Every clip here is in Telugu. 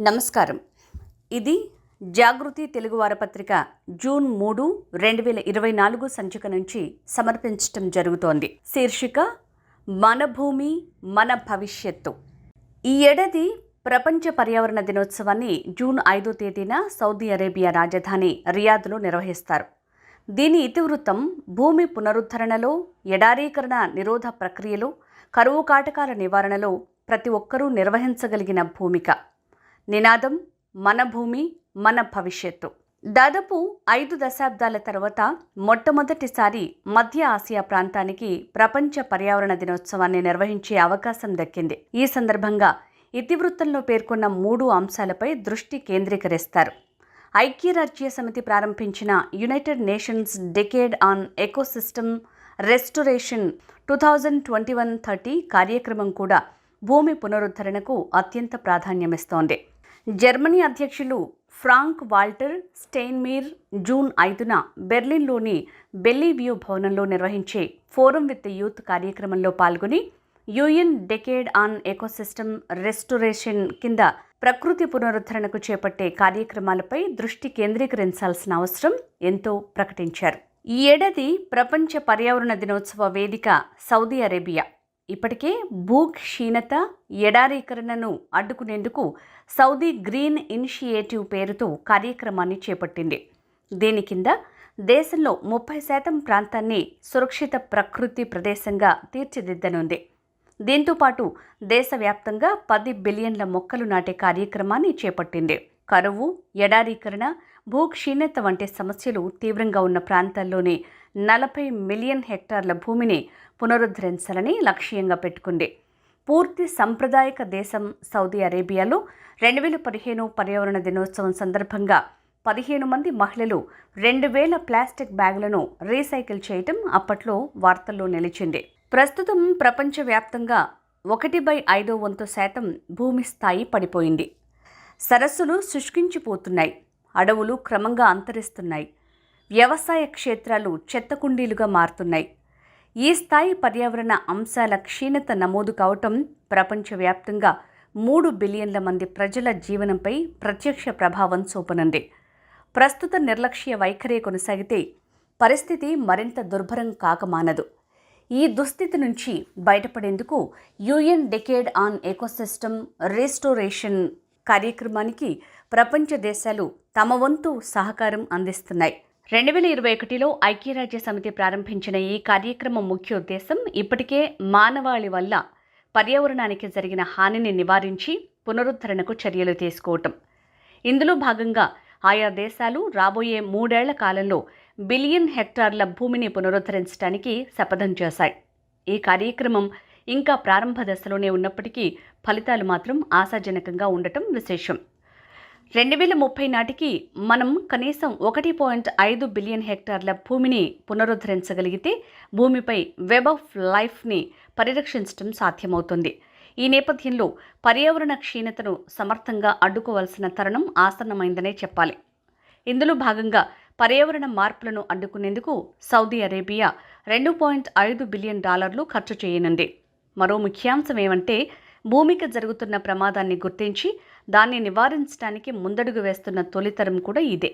నమస్కారం. ఇది జాగృతి తెలుగు వారపత్రిక జూన్ మూడు రెండు వేల ఇరవై నాలుగు సంచిక నుంచి సమర్పించటం జరుగుతోంది. శీర్షిక మన భూమి మన భవిష్యత్తు ఈ ఏడాది ప్రపంచ పర్యావరణ దినోత్సవాన్ని జూన్ ఐదో తేదీన సౌదీ అరేబియా రాజధాని రియాద్లో నిర్వహిస్తారు. దీని ఇతివృత్తం భూమి పునరుద్ధరణలో ఎడారీకరణ నిరోధ ప్రక్రియలో కరువు కాటకాల నివారణలో ప్రతి ఒక్కరూ నిర్వహించగలిగిన భూమిక. నినాదం మన భూమి మన భవిష్యత్తు. దాదాపు ఐదు దశాబ్దాల తర్వాత మొట్టమొదటిసారి మధ్య ఆసియా ప్రాంతానికి ప్రపంచ పర్యావరణ దినోత్సవాన్ని నిర్వహించే అవకాశం దక్కింది. ఈ సందర్భంగా ఇతివృత్తంలో పేర్కొన్న మూడు అంశాలపై దృష్టి కేంద్రీకరిస్తారు. ఐక్యరాజ్య సమితి ప్రారంభించిన United Nations decade on ecosystem restoration two thousand twenty one thirty కార్యక్రమం కూడా భూమి పునరుద్ధరణకు అత్యంత ప్రాధాన్యమిస్తోంది. జర్మనీ అధ్యక్షులు ఫ్రాంక్ వాల్టర్ స్టెయిన్మీర్ జూన్ ఐదున బెర్లిన్లోని బెల్లీవ్యూ భవనంలో నిర్వహించే ఫోరం విత్ యూత్ కార్యక్రమంలో పాల్గొని UN decade on ecosystem restoration కింద ప్రకృతి పునరుద్ధరణకు చేపట్టే కార్యక్రమాలపై దృష్టి కేంద్రీకరించాల్సిన అవసరం ఎంతో ప్రకటించారు. ఈ ఏడాది ప్రపంచ పర్యావరణ దినోత్సవ వేదిక సౌదీ అరేబియా. ఇప్పటికే భూ క్షీణత ఎడారీకరణను అడ్డుకునేందుకు సౌదీ గ్రీన్ ఇనిషియేటివ్ పేరుతో కార్యక్రమాన్ని చేపట్టింది. దీని కింద దేశంలో ముప్పై శాతం ప్రాంతాన్ని సురక్షిత ప్రకృతి ప్రదేశంగా తీర్చిదిద్దనుంది. దీంతోపాటు దేశవ్యాప్తంగా పది బిలియన్ల మొక్కలు నాటే కార్యక్రమాన్ని చేపట్టింది. కరువు ఎడారీకరణ భూక్షీణత వంటి సమస్యలు తీవ్రంగా ఉన్న ప్రాంతాల్లోని నలభై మిలియన్ హెక్టార్ల భూమిని పునరుద్ధరించాలని లక్ష్యంగా పెట్టుకుంది. పూర్తి సాంప్రదాయక దేశం సౌదీ అరేబియాలో రెండు వేల పదిహేను పర్యావరణ దినోత్సవం సందర్భంగా పదిహేను మంది మహిళలు రెండు వేల ప్లాస్టిక్ బ్యాగులను రీసైకిల్ చేయటం అప్పట్లో వార్తల్లో నిలిచింది. ప్రస్తుతం ప్రపంచవ్యాప్తంగా ఒకటి బై ఐదో వంతు శాతం భూమి స్థాయి పడిపోయింది. సరస్సులు శుష్కించిపోతున్నాయి. అడవులు క్రమంగా అంతరిస్తున్నాయి. వ్యవసాయ క్షేత్రాలు చెత్తకుండీలుగా మారుతున్నాయి. ఈ స్థాయి పర్యావరణ అంశాల క్షీణత నమోదు కావటం ప్రపంచవ్యాప్తంగా మూడు బిలియన్ల మంది ప్రజల జీవనంపై ప్రత్యక్ష ప్రభావం చూపనుంది. ప్రస్తుత నిర్లక్ష్య వైఖరి కొనసాగితే పరిస్థితి మరింత దుర్భరం కాకమానదు ఈ దుస్థితి నుంచి బయటపడేందుకు UN decade on ecosystem restoration కార్యక్రమానికి ప్రపంచ దేశాలు తమ వంతు సహకారం అందిస్తున్నాయి. రెండు వేల ఇరవై ఒకటిలో ఐక్యరాజ్య సమితి ప్రారంభించిన ఈ కార్యక్రమం ముఖ్య ఉద్దేశం ఇప్పటికే మానవాళి వల్ల పర్యావరణానికి జరిగిన హానిని నివారించి పునరుద్ధరణకు చర్యలు తీసుకోవటం. ఇందులో భాగంగా ఆయా దేశాలు రాబోయే మూడేళ్ళ కాలంలో బిలియన్ హెక్టార్ల భూమిని పునరుద్ధరించడానికి శపథం చేశాయి. ఈ కార్యక్రమం ఇంకా ప్రారంభ దశలోనే ఉన్నప్పటికీ ఫలితాలు మాత్రం ఆశాజనకంగా ఉండటం విశేషం. రెండు వేల ముప్పై నాటికి మనం కనీసం ఒకటి పాయింట్ ఐదు బిలియన్ హెక్టార్ల భూమిని పునరుద్ధరించగలిగితే భూమిపై వెబ్ ఆఫ్ లైఫ్ని పరిరక్షించడం సాధ్యమవుతుంది. ఈ నేపథ్యంలో పర్యావరణ క్షీణతను సమర్థంగా అడ్డుకోవాల్సిన తరుణం ఆసన్నమైందనే చెప్పాలి. ఇందులో భాగంగా పర్యావరణ మార్పులను అడ్డుకునేందుకు సౌదీ అరేబియా రెండు పాయింట్ ఐదు బిలియన్ డాలర్లు ఖర్చు చేయనుంది. మరో ముఖ్యాంశం ఏమంటే భూమికి జరుగుతున్న ప్రమాదాన్ని గుర్తించి దాన్ని నివారించడానికి ముందడుగు వేస్తున్న తొలితరం కూడా ఇదే.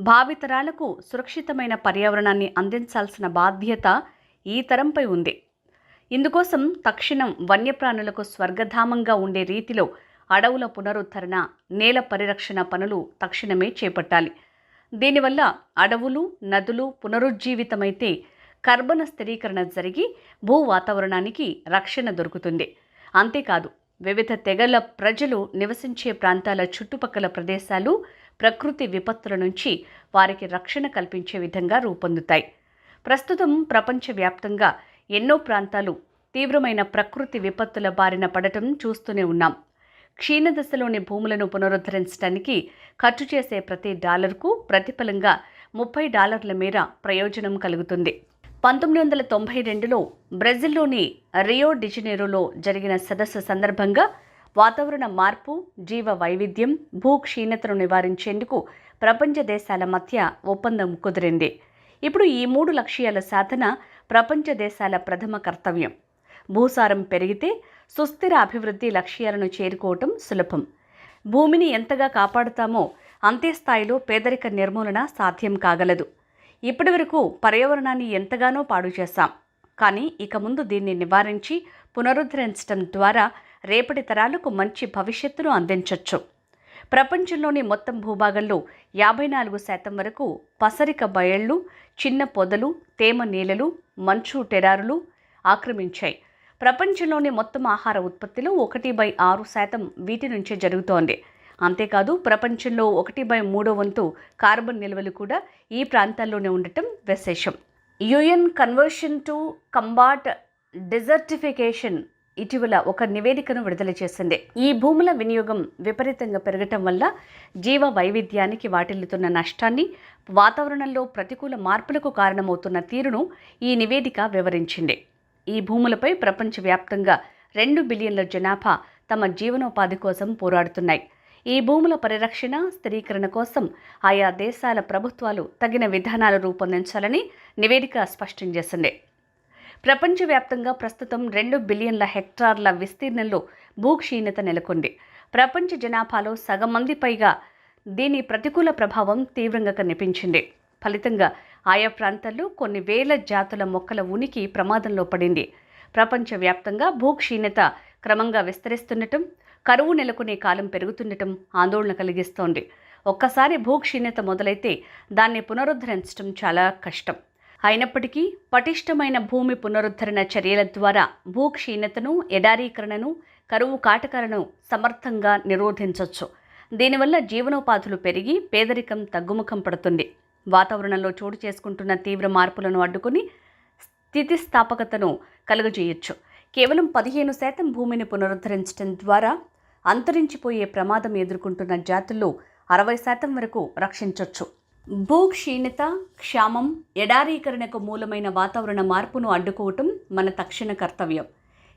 భావితరాలకు సురక్షితమైన పర్యావరణాన్ని అందించాల్సిన బాధ్యత ఈ తరంపై ఉంది. ఇందుకోసం తక్షణం వన్యప్రాణులకు స్వర్గధామంగా ఉండే రీతిలో అడవుల పునరుద్ధరణ నేల పరిరక్షణ పనులు తక్షణమే చేపట్టాలి. దీనివల్ల అడవులు నదులు పునరుజ్జీవితమైతే కర్బన స్థిరీకరణ జరిగి భూ వాతావరణానికి రక్షణ దొరుకుతుంది. అంతేకాదు వివిధ తెగల ప్రజలు నివసించే ప్రాంతాల చుట్టుపక్కల ప్రదేశాలు ప్రకృతి విపత్తుల నుంచి వారికి రక్షణ కల్పించే విధంగా రూపొందుతాయి. ప్రస్తుతం ప్రపంచవ్యాప్తంగా ఎన్నో ప్రాంతాలు తీవ్రమైన ప్రకృతి విపత్తుల బారిన పడటం చూస్తూనే ఉన్నాం. క్షీణదశలోని భూములను పునరుద్ధరించడానికి ఖర్చు చేసే ప్రతి డాలర్కు ప్రతిఫలంగా ముప్పై డాలర్ల మేర ప్రయోజనం కలుగుతుంది. పంతొమ్మిది వందల తొంభై రెండులో బ్రెజిల్లోని రియో డిజనీరోలో జరిగిన సదస్సు సందర్భంగా వాతావరణ మార్పు జీవ వైవిధ్యం భూ క్షీణతను నివారించేందుకు ప్రపంచ దేశాల మధ్య ఒప్పందం కుదిరింది. ఇప్పుడు ఈ మూడు లక్ష్యాల సాధన ప్రపంచ దేశాల ప్రథమ కర్తవ్యం. భూసారం పెరిగితే సుస్థిర అభివృద్ధి లక్ష్యాలను చేరుకోవటం సులభం. భూమిని ఎంతగా కాపాడుతామో అంతే స్థాయిలో పేదరిక నిర్మూలన సాధ్యం కాగలదు. ఇప్పటివరకు పర్యావరణాన్ని ఎంతగానో పాడు చేశాం. కానీ ఇక ముందు దీన్ని నివారించి పునరుద్ధరించడం ద్వారా రేపటి తరాలకు మంచి భవిష్యత్తును అందించవచ్చు ప్రపంచంలోని మొత్తం భూభాగంలో యాభై నాలుగు శాతం వరకు పసరిక బయళ్ళు చిన్న పొదలు తేమ నేలలు మంచు టెరారులు ఆక్రమించాయి. ప్రపంచంలోని మొత్తం ఆహార ఉత్పత్తిలో ఒకటి బై ఆరు శాతం వీటి నుంచే జరుగుతోంది. అంతేకాదు ప్రపంచంలో ఒకటి బై మూడో వంతు కార్బన్ నిల్వలు కూడా ఈ ప్రాంతాల్లోనే ఉండటం విశేషం. UN conversion to combat desertification ఇటీవల ఒక నివేదికను విడుదల చేసింది. ఈ భూముల వినియోగం విపరీతంగా పెరగటం వల్ల జీవ వైవిధ్యానికి వాటిల్లుతున్న నష్టాన్ని వాతావరణంలో ప్రతికూల మార్పులకు కారణమవుతున్న తీరును ఈ నివేదిక వివరించింది. ఈ భూములపై ప్రపంచవ్యాప్తంగా రెండు బిలియన్ల జనాభా తమ జీవనోపాధి కోసం పోరాడుతున్నాయి. ఈ భూముల పరిరక్షణ స్థిరీకరణ కోసం ఆయా దేశాల ప్రభుత్వాలు తగిన విధానాలు రూపొందించాలని నివేదిక స్పష్టం చేసింది. ప్రపంచవ్యాప్తంగా ప్రస్తుతం రెండు బిలియన్ల హెక్టార్ల విస్తీర్ణంలో భూక్షీణత నెలకొంది. ప్రపంచ జనాభాలో సగం మంది పైగా దీని ప్రతికూల ప్రభావం తీవ్రంగా కనిపించింది. ఫలితంగా ఆయా ప్రాంతాల్లో కొన్ని వేల జాతుల మొక్కల ఉనికి ప్రమాదంలో పడింది. ప్రపంచవ్యాప్తంగా భూక్షీణత క్రమంగా విస్తరిస్తుండటం కరువు నెలకొనే కాలం పెరుగుతుండటం ఆందోళన కలిగిస్తోంది. ఒక్కసారి భూక్షీణత మొదలైతే దాన్ని పునరుద్ధరించడం చాలా కష్టం. అయినప్పటికీ పటిష్టమైన భూమి పునరుద్ధరణ చర్యల ద్వారా భూక్షీణతను ఎడారీకరణను కరువు కాటకాలను సమర్థంగా నిరోధించవచ్చు దీనివల్ల జీవనోపాధులు పెరిగి పేదరికం తగ్గుముఖం పడుతుంది. వాతావరణంలో చోటు చేసుకుంటున్న తీవ్ర మార్పులను అడ్డుకుని స్థితిస్థాపకతను కలుగజేయొచ్చు. కేవలం పదిహేను శాతం భూమిని పునరుద్ధరించడం ద్వారా అంతరించిపోయే ప్రమాదం ఎదుర్కొంటున్న జాతుల్లో అరవై శాతం వరకు రక్షించవచ్చు భూక్షీణత క్షామం ఎడారీకరణకు మూలమైన వాతావరణ మార్పును అడ్డుకోవటం మన తక్షణ కర్తవ్యం.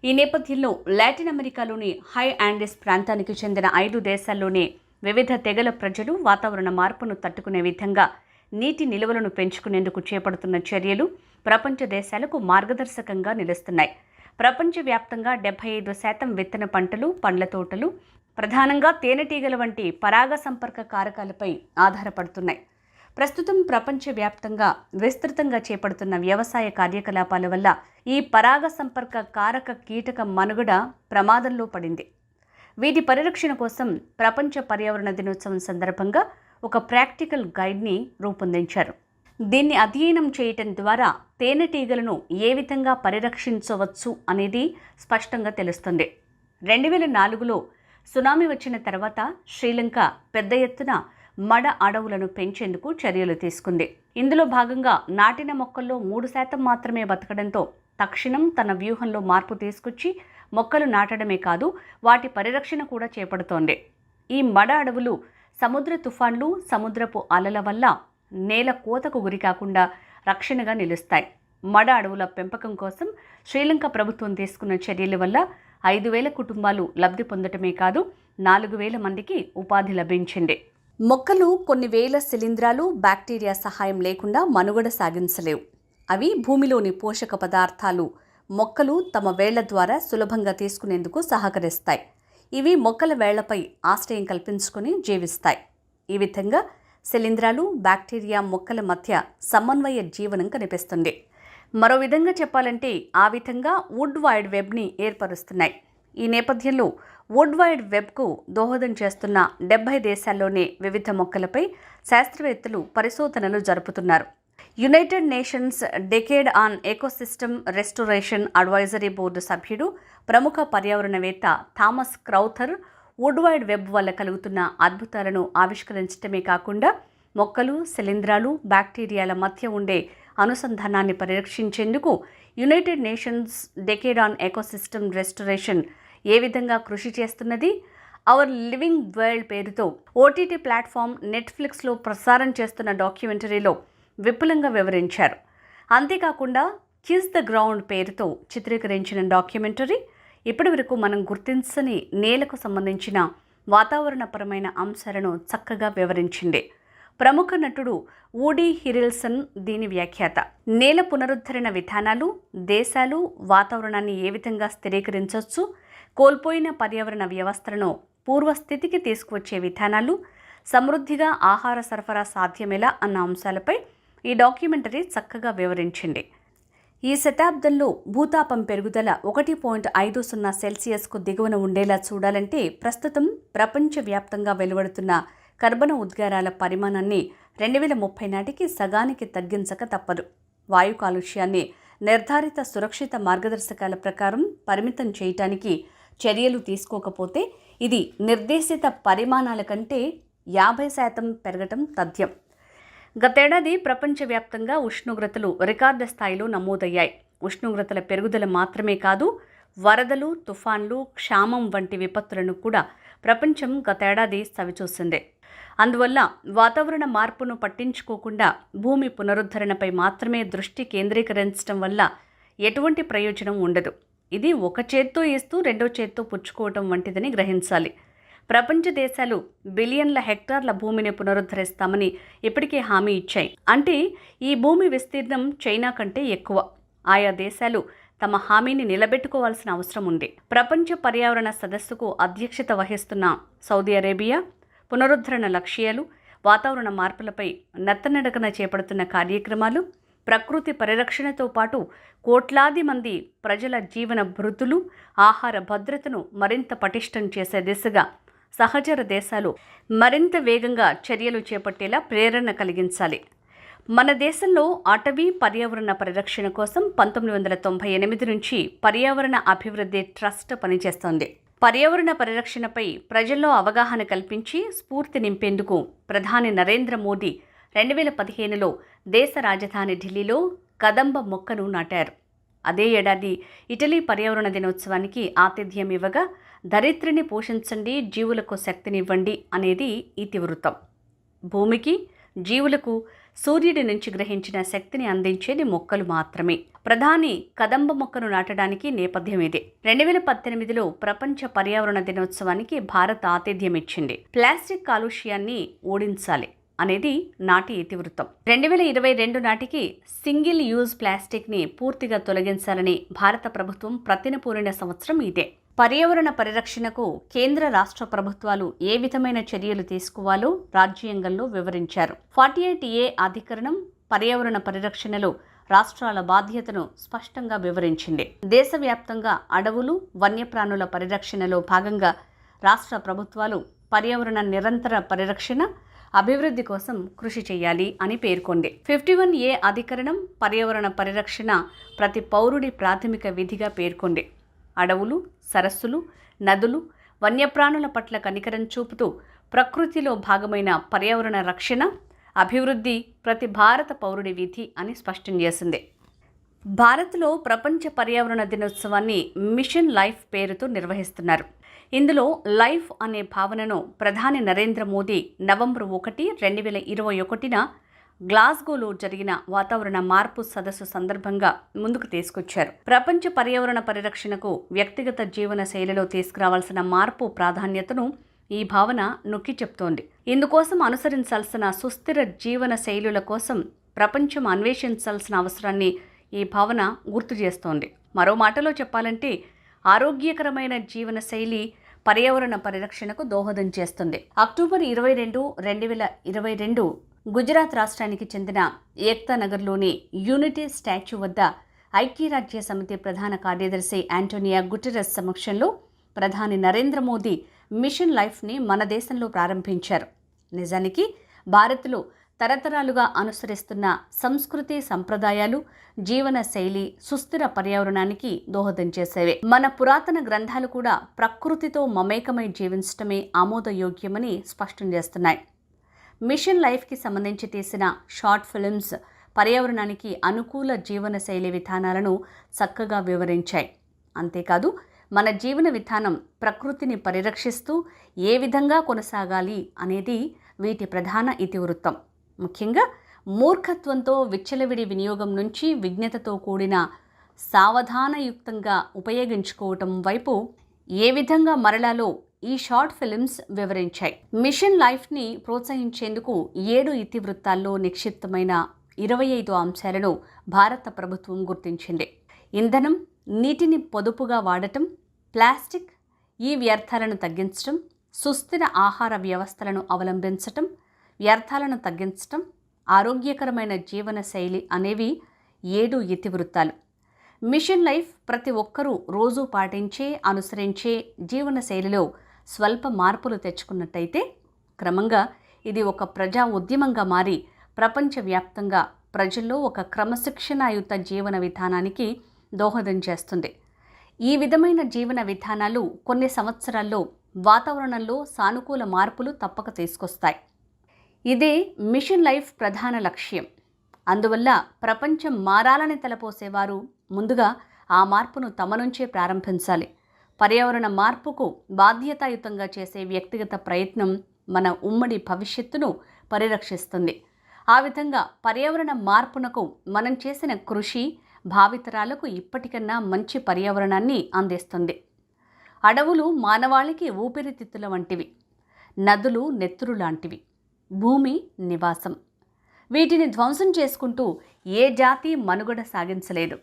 ఈ నేపథ్యంలో లాటిన్ అమెరికాలోని హై ఆండెస్ ప్రాంతానికి చెందిన ఐదు దేశాల్లోనే వివిధ తెగల ప్రజలు వాతావరణ మార్పును తట్టుకునే విధంగా నీటి నిల్వలను పెంచుకునేందుకు చేపడుతున్న చర్యలు ప్రపంచ దేశాలకు మార్గదర్శకంగా నిలుస్తున్నాయి. ప్రపంచవ్యాప్తంగా డెబ్బై ఐదు శాతం విత్తన పంటలు పండ్ల తోటలు ప్రధానంగా తేనెటీగల వంటి పరాగ సంపర్క కారకాలపై ఆధారపడుతున్నాయి. ప్రస్తుతం ప్రపంచవ్యాప్తంగా విస్తృతంగా చేపడుతున్న వ్యవసాయ కార్యకలాపాల వల్ల ఈ పరాగ సంపర్క కారక కీటక మనుగడ ప్రమాదంలో పడింది. వీటి పరిరక్షణ కోసం ప్రపంచ పర్యావరణ దినోత్సవం సందర్భంగా ఒక ప్రాక్టికల్ గైడ్ని రూపొందించారు. దీన్ని అధ్యయనం చేయటం ద్వారా తేనెటీగలను ఏ విధంగా పరిరక్షించవచ్చు అనేది స్పష్టంగా తెలుస్తుంది. రెండు వేల నాలుగులో సునామీ వచ్చిన తర్వాత శ్రీలంక పెద్ద ఎత్తున మడ అడవులను పెంచేందుకు చర్యలు తీసుకుంది. ఇందులో భాగంగా నాటిన మొక్కల్లో మూడు శాతం మాత్రమే బతకడంతో తక్షణం తన వ్యూహంలో మార్పు తీసుకొచ్చి మొక్కలు నాటడమే కాదు వాటి పరిరక్షణ కూడా చేపడుతోంది. ఈ మడ అడవులు సముద్ర తుఫాన్లు సముద్రపు అలల వల్ల నేల కోతకు గురి కాకుండా రక్షణగా నిలుస్తాయి. మడ అడవుల పెంపకం కోసం శ్రీలంక ప్రభుత్వం తీసుకున్న చర్యల వల్ల ఐదు వేల కుటుంబాలు లబ్ధి పొందటమే కాదు నాలుగు వేల మందికి ఉపాధి లభించింది. మొక్కలు కొన్ని వేల శిలీంధ్రాలు బ్యాక్టీరియా సహాయం లేకుండా మనుగడ సాగించలేవు. అవి భూమిలోని పోషక పదార్థాలు మొక్కలు తమ వేళ్ళ ద్వారా సులభంగా తీసుకునేందుకు సహకరిస్తాయి. ఇవి మొక్కల వేళ్ళపై ఆశ్రయం కల్పించుకొని జీవిస్తాయి. ఈ విధంగా శిలీంధ్రాలు బ్యాక్టీరియా మొక్కల మధ్య సమన్వయ జీవనం కనిపిస్తుంది. మరో విధంగా చెప్పాలంటే ఆ విధంగా వుడ్ వైడ్ వెబ్ని ఏర్పరుస్తున్నాయి. ఈ నేపథ్యంలో వుడ్ వైడ్ వెబ్కు దోహదం చేస్తున్న డెబ్బై దేశాల్లోనే వివిధ మొక్కలపై శాస్త్రవేత్తలు పరిశోధనలు జరుపుతున్నారు. United Nations decade on ecosystem restoration advisory board సభ్యుడు ప్రముఖ పర్యావరణవేత్త Thomas Crowther wood wide web వల్ల కలుగుతున్న అద్భుతాలను ఆవిష్కరించడమే కాకుండా మొక్కలు శిలీంధ్రాలు బ్యాక్టీరియాల మధ్య ఉండే అనుసంధానాన్ని పరిరక్షించేందుకు United Nations decade on ecosystem restoration ఏ విధంగా కృషి చేస్తున్నది? అవర్ లివింగ్ వరల్డ్ పేరుతో ఓటీటీ ప్లాట్ఫామ్ నెట్ఫ్లిక్స్లో ప్రసారం చేస్తున్న డాక్యుమెంటరీలో విపులంగా వివరించారు. అంతేకాకుండా కిస్ ద గ్రౌండ్ పేరుతో చిత్రీకరించిన డాక్యుమెంటరీ ఇప్పటివరకు మనం గుర్తించని నేలకు సంబంధించిన వాతావరణపరమైన అంశాలను చక్కగా వివరించింది. ప్రముఖ నటుడు ఊడీ హిరిల్సన్ దీని వ్యాఖ్యాత. నేల పునరుద్ధరణ విధానాలు దేశాలు వాతావరణాన్ని ఏ విధంగా స్థిరీకరించవచ్చు కోల్పోయిన పర్యావరణ వ్యవస్థలను పూర్వస్థితికి తీసుకువచ్చే విధానాలు సమృద్ధిగా ఆహార సరఫరా సాధ్యమేలా అన్న అంశాలపై ఈ డాక్యుమెంటరీ చక్కగా వివరించింది. ఈ శతాబ్దంలో భూతాపం పెరుగుదల ఒకటి పాయింట్ ఐదు సున్నా సెల్సియస్కు దిగువన ఉండేలా చూడాలంటే ప్రస్తుతం ప్రపంచవ్యాప్తంగా వెలువడుతున్న కర్బన ఉద్గారాల పరిమాణాన్ని రెండు వేల ముప్పై నాటికి సగానికి తగ్గించక తప్పదు. వాయు కాలుష్యాన్ని నిర్ధారిత సురక్షిత మార్గదర్శకాల ప్రకారం పరిమితం చేయటానికి చర్యలు తీసుకోకపోతే ఇది నిర్దేశిత పరిమాణాల కంటే యాభై శాతం పెరగటం తథ్యం. గతేడాది ప్రపంచవ్యాప్తంగా ఉష్ణోగ్రతలు రికార్డు స్థాయిలో నమోదయ్యాయి. ఉష్ణోగ్రతల పెరుగుదల మాత్రమే కాదు వరదలు తుఫాన్లు క్షామం వంటి విపత్తులను కూడా ప్రపంచం గతేడాది సవిచూసిందే. అందువల్ల వాతావరణ మార్పును పట్టించుకోకుండా భూమి పునరుద్ధరణపై మాత్రమే దృష్టి కేంద్రీకరించడం వల్ల ఎటువంటి ప్రయోజనం ఉండదు. ఇది ఒక చేత్తో ఇస్తూ రెండో చేత్తో పుచ్చుకోవటం వంటిదని గ్రహించాలి. ప్రపంచ దేశాలు బిలియన్ల హెక్టార్ల భూమిని పునరుద్ధరిస్తామని ఇప్పటికే హామీ ఇచ్చాయి. అంటే ఈ భూమి విస్తీర్ణం చైనా కంటే ఎక్కువ. ఆయా దేశాలు తమ హామీని నిలబెట్టుకోవాల్సిన అవసరం ఉంది. ప్రపంచ పర్యావరణ సదస్సుకు అధ్యక్షత వహిస్తున్న సౌదీ అరేబియా పునరుద్ధరణ లక్ష్యాలు వాతావరణ మార్పులపై నత్తనడకన చేపడుతున్న కార్యక్రమాలు ప్రకృతి పరిరక్షణతో పాటు కోట్లాది మంది ప్రజల జీవన భృతులు ఆహార భద్రతను మరింత పటిష్టం చేసే దిశగా సహచర దేశాలు మరింత వేగంగా చర్యలు చేపట్టేలా ప్రేరణ కలిగించాలి. మన దేశంలో అటవీ పర్యావరణ పరిరక్షణ కోసం పంతొమ్మిది వందల తొంభై ఎనిమిది నుంచి పర్యావరణ అభివృద్ధి ట్రస్ట్ పనిచేస్తోంది. పర్యావరణ పరిరక్షణపై ప్రజల్లో అవగాహన కల్పించి స్ఫూర్తి నింపేందుకు ప్రధాని నరేంద్ర మోదీ రెండు వేల పదిహేనులో దేశ రాజధాని ఢిల్లీలో కదంబ మొక్కను నాటారు. అదే ఏడాది ఇటలీ పర్యావరణ దినోత్సవానికి ఆతిథ్యం ఇవ్వగా ధరిత్రిని పోషించండి జీవులకు శక్తినివ్వండి అనేది ఇతివృత్తం. భూమికి జీవులకు సూర్యుడి నుంచి గ్రహించిన శక్తిని అందించేది మొక్కలు మాత్రమే. ప్రధాని కదంబ మొక్కను నాటడానికి నేపథ్యం ఇదే. రెండు వేల పద్దెనిమిదిలో ప్రపంచ పర్యావరణ దినోత్సవానికి భారత్ ఆతిథ్యం ఇచ్చింది ప్లాస్టిక్ కాలుష్యాన్ని ఓడించాలి. అనేది నాటి ఇతివృత్తం. రెండు వేల ఇరవై రెండు నాటికి సింగిల్ యూజ్ ప్లాస్టిక్ని పూర్తిగా తొలగించాలని భారత ప్రభుత్వం ప్రతినపూరిన సంవత్సరం ఇదే. పర్యావరణ పరిరక్షణకు కేంద్ర రాష్ట్ర ప్రభుత్వాలు ఏ విధమైన చర్యలు తీసుకోవాలో రాజ్యాంగంలో వివరించారు. ఫార్టీ ఎయిట్ ఏ అధికరణం పర్యావరణ పరిరక్షణలో రాష్ట్రాల బాధ్యతను స్పష్టంగా వివరించింది. దేశవ్యాప్తంగా అడవులు వన్యప్రాణుల పరిరక్షణలో భాగంగా రాష్ట్ర ప్రభుత్వాలు పర్యావరణ నిరంతర పరిరక్షణ అభివృద్ధి కోసం కృషి చేయాలి అని పేర్కొంది. ఫిఫ్టీ వన్ ఏ అధికరణం పర్యావరణ పరిరక్షణ ప్రతి పౌరుడి ప్రాథమిక విధిగా పేర్కొంది. అడవులు సరస్సులు నదులు వన్యప్రాణుల పట్ల కనికరం చూపుతూ ప్రకృతిలో భాగమైన పర్యావరణ రక్షణ అభివృద్ధి ప్రతి భారత పౌరుడి విధి అని స్పష్టం చేసింది. భారత్లో ప్రపంచ పర్యావరణ దినోత్సవాన్ని మిషన్ లైఫ్ పేరుతో నిర్వహిస్తున్నారు. ఇందులో లైఫ్ అనే భావనను ప్రధాని నరేంద్ర మోదీ నవంబర్ ఒకటి రెండు వేల ఇరవై ఒకటిన గ్లాస్గోలో జరిగిన వాతావరణ మార్పు సదస్సు సందర్భంగా ముందుకు తీసుకొచ్చారు. ప్రపంచ పర్యావరణ పరిరక్షణకు వ్యక్తిగత జీవన శైలిలో తీసుకురావాల్సిన మార్పు ప్రాధాన్యతను ఈ భావన నొక్కి చెప్తోంది. ఇందుకోసం అనుసరించాల్సిన సుస్థిర జీవన శైలుల కోసం ప్రపంచం అన్వేషించాల్సిన అవసరాన్ని ఈ భావన గుర్తు చేస్తోంది. మరో మాటలో చెప్పాలంటే ఆరోగ్యకరమైన జీవన శైలి పర్యావరణ పరిరక్షణకు దోహదం చేస్తుంది. అక్టోబర్ ఇరవై రెండు రెండు వేల ఇరవై రెండు గుజరాత్ రాష్ట్రానికి చెందిన ఏక్తా నగర్లోని యూనిటీ స్టాచ్యూ వద్ద ఐక్యరాజ్య సమితి ప్రధాన కార్యదర్శి యాంటోనియా గుటెరస్ సమక్షంలో ప్రధాని నరేంద్ర మోదీ మిషన్ లైఫ్ని మన దేశంలో ప్రారంభించారు. నిజానికి భారత్లో తరతరాలుగా అనుసరిస్తున్న సంస్కృతి సంప్రదాయాలు జీవన శైలి సుస్థిర పర్యావరణానికి దోహదం చేసేవే. మన పురాతన గ్రంథాలు కూడా ప్రకృతితో మమేకమై జీవించటమే ఆమోదయోగ్యమని స్పష్టం చేస్తున్నాయి. మిషన్ లైఫ్కి సంబంధించి తీసిన షార్ట్ ఫిల్మ్స్ పర్యావరణానికి అనుకూల జీవన శైలి విధానాలను చక్కగా వివరించాయి. అంతేకాదు మన జీవన విధానం ప్రకృతిని పరిరక్షిస్తూ ఏ విధంగా కొనసాగాలి అనేది వీటి ప్రధాన ఇతివృత్తం. ముఖ్యంగా మూర్ఖత్వంతో విచ్చలవిడి వినియోగం నుంచి విజ్ఞతతో కూడిన సావధానయుక్తంగా ఉపయోగించుకోవటం వైపు ఏ విధంగా మరలాలో ఈ షార్ట్ ఫిల్మ్స్ వివరించాయి. మిషన్ లైఫ్ని ప్రోత్సహించేందుకు ఏడు ఇతివృత్తాల్లో నిక్షిప్తమైన ఇరవై ఐదు అంశాలను భారత ప్రభుత్వం గుర్తించింది. ఇంధనం నీటిని పొదుపుగా వాడటం ప్లాస్టిక్ ఈ వ్యర్థాలను తగ్గించడం సుస్థిర ఆహార వ్యవస్థలను అవలంబించటం వ్యర్థాలను తగ్గించటం ఆరోగ్యకరమైన జీవన శైలి అనేవి ఏడు ఇతివృత్తాలు మిషన్ లైఫ్ ప్రతి ఒక్కరూ రోజు పాటించే అనుసరించే జీవనశైలిలో స్వల్ప మార్పులు తెచ్చుకున్నట్టయితే క్రమంగా ఇది ఒక ప్రజా ఉద్యమంగా మారి ప్రపంచవ్యాప్తంగా ప్రజల్లో ఒక క్రమశిక్షణాయుత జీవన విధానానికి దోహదం చేస్తుంది. ఈ విధమైన జీవన విధానాలు కొన్ని సంవత్సరాల్లో వాతావరణంలో సానుకూల మార్పులు తప్పక తీసుకొస్తాయి. ఇదే మిషన్ లైఫ్ ప్రధాన లక్ష్యం. అందువల్ల ప్రపంచం మారాలని తలపోసేవారు ముందుగా ఆ మార్పును తమ నుంచే ప్రారంభించాలి. పర్యావరణ మార్పుకు బాధ్యతాయుతంగా చేసే వ్యక్తిగత ప్రయత్నం మన ఉమ్మడి భవిష్యత్తును పరిరక్షిస్తుంది. ఆ విధంగా పర్యావరణ మార్పునకు మనం చేసిన కృషి భావితరాలకు ఇప్పటికన్నా మంచి పర్యావరణాన్ని అందిస్తుంది. అడవులు మానవాళికి ఊపిరితిత్తుల వంటివి నదులు నెత్తురు లాంటివి. భూమి నివాసం. వీటిని ధ్వంసం చేసుకుంటూ ఏ జాతి మనుగడ సాగించలేదు.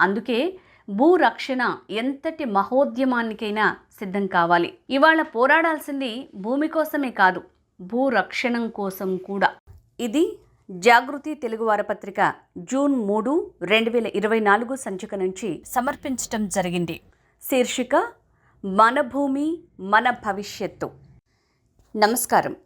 అందుకే భూరక్షణ ఎంతటి మహోద్యమానికైనా సిద్ధం కావాలి. ఇవాళ పోరాడాల్సింది భూమి కోసమే కాదు భూరక్షణం కోసం కూడా. ఇది జాగృతి తెలుగు వారపత్రిక జూన్ మూడు రెండు వేల ఇరవై నాలుగు సంచిక నుంచి సమర్పించటం జరిగింది. శీర్షిక మన భూమి మన భవిష్యత్తు. నమస్కారం.